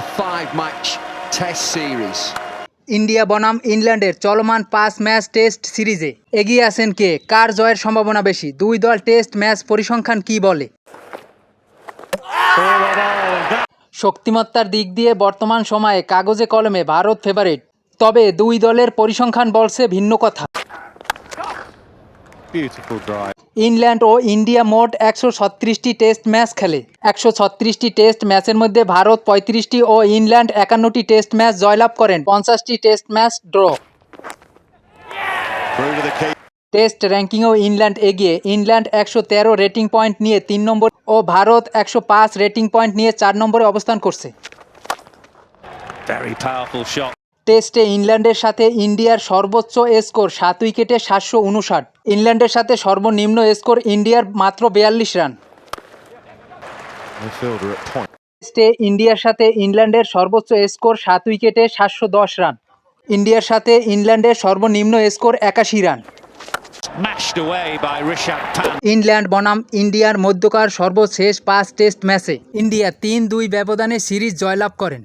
a five match test series. India বনাম ইংল্যান্ডের চলমান পাঁচ ম্যাচ টেস্ট সিরিজে এগিয়ে আছেন কে? কার জয়ের সম্ভাবনা বেশি? দুই দল টেস্ট ম্যাচ পরিসংখ্যান কি বলে? শক্তিমত্তার দিক দিয়ে বর্তমান সময়ে কাগজে কলমে ভারত ফেভারিট তবে দুই দলের পরিসংখ্যান বলছে ভিন্ন কথা। Beautiful drive. ইংল্যান্ড ও ইন্ডিয়া মোট একশো ছত্রিশটি টেস্ট ম্যাচ খেলে একশো ছত্রিশটি টেস্ট ম্যাচের মধ্যে ভারত পঁয়ত্রিশটি ও ইংল্যান্ড একান্নটি টেস্ট ম্যাচ জয়লাভ করেন পঞ্চাশটি টেস্ট ম্যাচ ড্র. টেস্ট র্যাঙ্কিংও ইংল্যান্ড এগিয়ে ইংল্যান্ড একশো তেরো রেটিং পয়েন্ট নিয়ে তিন নম্বর ও ভারত একশো পাঁচ রেটিং পয়েন্ট নিয়ে চার নম্বরে অবস্থান করছে. টেস্টে ইংল্যান্ডের সাথে ইন্ডিয়ার সর্বোচ্চ স্কোর সাত উইকেটে সাতশো উনষাট। ইংল্যান্ডের সাথে সর্বনিম্ন স্কোর ইন্ডিয়ার মাত্র বিয়াল্লিশ রান. টেস্টে ইন্ডিয়ার সাথে ইংল্যান্ডের সর্বোচ্চ স্কোর সাত উইকেটে সাতশো দশ রান। ইন্ডিয়ার সাথে ইংল্যান্ডের সর্বনিম্ন স্কোর একাশি রান. ইংল্যান্ড বনাম ইন্ডিয়ার মধ্যকার সর্বশেষ পাঁচ টেস্ট ম্যাচে। ইন্ডিয়া তিন দুই ব্যবধানে সিরিজ জয়লাভ করেন।